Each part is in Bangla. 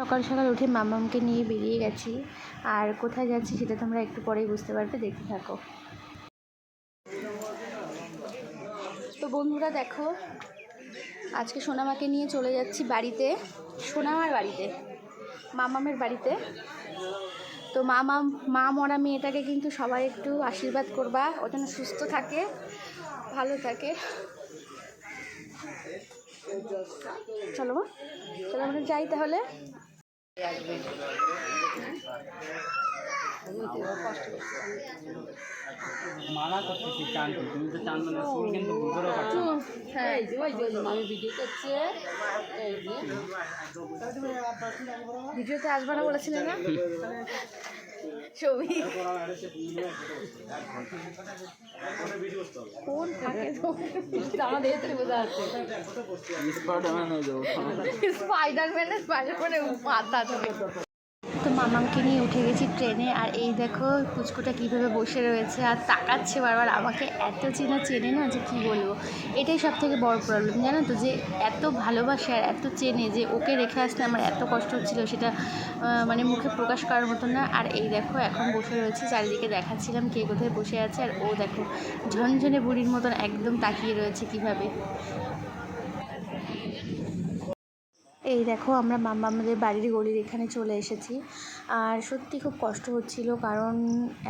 সকাল সকাল উঠে মামামকে নিয়ে বেরিয়ে গেছি। আর কোথায় যাচ্ছি সেটা তোমরা একটু পরেই বুঝতে পারবে, দেখতে থাকো। তো বন্ধুরা দেখো, আজকে সোনামাকে নিয়ে চলে যাচ্ছি বাড়িতে, সোনামার বাড়িতে, মামামের বাড়িতে। তো মামা মা মরা মেয়েটাকে কিন্তু সবাই একটু আশীর্বাদ করবা, ও যেন সুস্থ থাকে, ভালো থাকে। চলো চলো আমরা যাই তাহলে। মানা করতেছি চান তুমি তো চান না না। হ্যাঁ আমি ভিডিও করছে। ভিডিওতে আসবে না বলেছিলে না? ছবি। কোন আমাদের বোঝা যাচ্ছে। স্পাইডারম্যান যাব। স্পাইডারম্যানে স্পাইডারম্যানে মাথা চলে তো মামামকে নিয়ে উঠে গেছি ট্রেনে, আর এই দেখো পুচকুটা কীভাবে বসে রয়েছে আর তাকাচ্ছে বারবার। আমাকে এত চেনা চেনে না যে কী বলব। এটাই সব থেকে বড় প্রবলেম জানো তো? যে এত ভালোবাসে আর এত চেনে যে ওকে রেখে আসতে আমার এত কষ্ট হচ্ছিল সেটা মানে মুখে প্রকাশ করার মতো না। আর এই দেখো এখন বসে রয়েছে, চারিদিকে দেখাচ্ছিলাম কে কোথায় বসে আছে। আর ও দেখো ঝনঝনে বুড়ির মতন একদম তাকিয়ে রয়েছে কীভাবে। এই দেখো, আমরা মাম্মা আমাদের বাড়ির গলির এখানে চলে এসেছি। আর সত্যি খুব কষ্ট হচ্ছিল, কারণ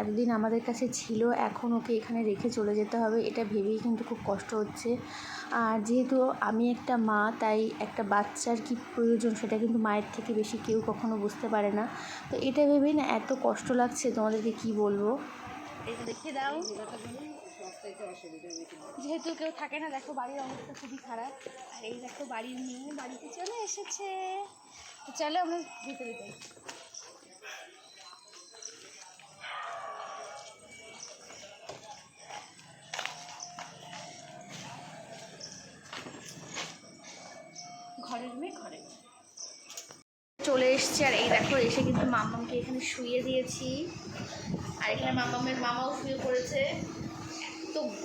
এতদিন আমাদের কাছে ছিল, এখন ওকে এখানে রেখে চলে যেতে হবে, এটা ভেবেই কিন্তু খুব কষ্ট হচ্ছে। আর যেহেতু আমি একটা মা, তাই একটা বাচ্চার কি প্রয়োজন সেটা কিন্তু মায়ের থেকে বেশি কেউ কখনো বুঝতে পারে না। তো এটা ভেবেই না এত কষ্ট লাগছে, তোমাদেরকে কি বলব? দেখে দাও। যেহেতু কেউ থাকে না, দেখো বাড়ির অবস্থা খুবই খারাপ। আর এই দেখো বাড়ির মেয়ে বাড়িতে চলে এসেছে। তো চলো আমরা ভিতরে যাই। ঘরের মেয়ে ঘরে চলে এসছে, আর এই দেখো, এসে কিন্তু মাম্মামকে এখানে শুয়ে দিয়েছি। আর এখানে মামামের মামাও শুয়ে পড়েছে।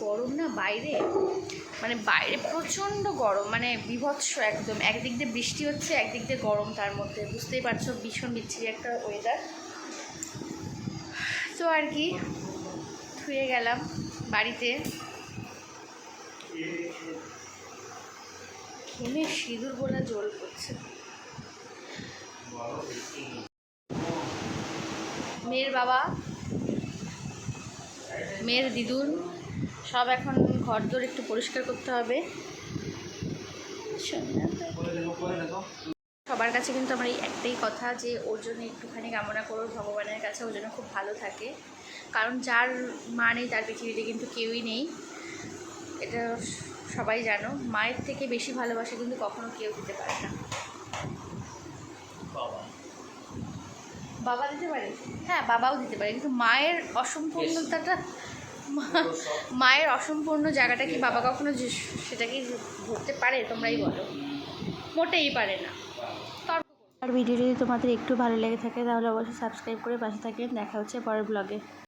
গরম না বাইরে? মানে বাইরে প্রচণ্ড গরম মানে বিভৎস একদম। একদিক দিয়ে বৃষ্টি হচ্ছে, একদিক দিয়ে গরম তার মধ্যে। বুঝতেই পারছ, ভীষণ বিচ্ছিরি একটা ওয়েদার তো আর কি শুয়ে গেলাম বাড়িতে। ঘেমে সিঁদুর বোনা জল পড়ছে মেয়ের বাবা, মেয়ের দিদুন। সব এখন ঘর দোর একটু পরিষ্কার করতে হবে। সবার কাছে কিন্তু আমার এই একটাই কথা যে ওর জন্য একটুখানি কামনা করো ভগবানের কাছে ওর জন্য খুব ভালো থাকে। কারণ যার মা নেই তার পৃথিবীতে কিন্তু কেউই নেই। এটা সবাই জানো মায়ের থেকে বেশি ভালোবাসা কিন্তু কখনো কেউ দিতে পারে না। বাবা। দিতে পারে? হ্যাঁ বাবাও দিতে পারে। কিন্তু মায়ের অসম্পূর্ণতাটা মায়ের অসম্পূর্ণ জায়গাটা কি বাবা কখনো সেটা কি ধরতে পারে, তোমরাই বলো। মোটেই পারে না। আর ভিডিও যদি তোমাদের একটু ভালো লেগে থাকে, তাহলে অবশ্যই সাবস্ক্রাইব করে পাশে থাকবেন। দেখা হচ্ছে পরের ব্লগে